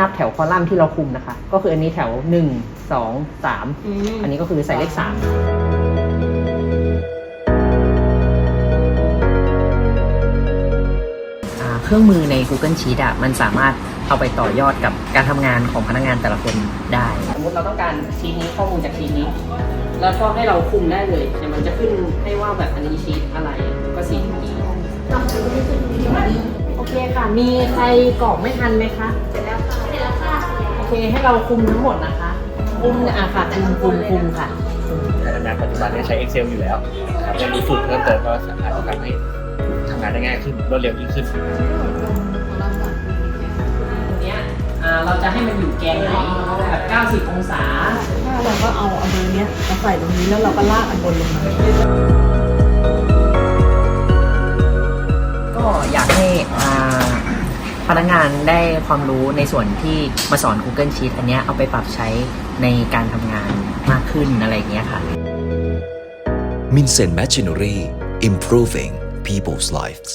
นับแถวคอลัมน์ที่เราคุมนะคะ ก็คืออันนี้แถว 1 2 3 อันนี้ก็คือใส่เลข3อ่าเครื่องมือใน Google Sheet อะมันสามารถเอาไปต่อยอดกับการทำงานของพนักงานแต่ละคนได้ สมมติเราต้องการชีทนี้ข้อมูลจากชีทนี้ แล้วก็ให้เราคุมได้เลยเดี๋ยวมันจะขึ้นให้ว่าแบบอันนี้ชีทอะไรก็สีนี้โอเคค่ะ มีใครกรอกไม่ทันไหมคะ เสร็จแล้วค่ะ เสร็จแล้วค่ะโอเคให้เราคุมทั้งหมดนะคะ คุมอะค่ะคุมคุมคุมค่ะการทำงานปัจจุบันเนี่ยใช้ Excel อยู่แล้วครับยังมีสูตรเพิ่มเติมก็สามารถทำให้ทำงานได้ง่ายขึ้นรวดเร็วยิ่งขึ้นตรงเนี้ยอ่าเราจะให้มันอยู่แกนไหนแบบ90 องศา ถ้าเราก็เอาเอาเบอร์เนี้ยมาใส่ตรงนี้แล้วเราก็ลากอันบนลงมาก็ พนักงานได้ความรู้ในส่วนที่มาสอน Google Sheet อันเนี้ยเอาไปปรับใช้ในการทำงานมากขึ้นอะไรอย่างเงี้ยค่ะ Minsen Machinery Improving People's Lives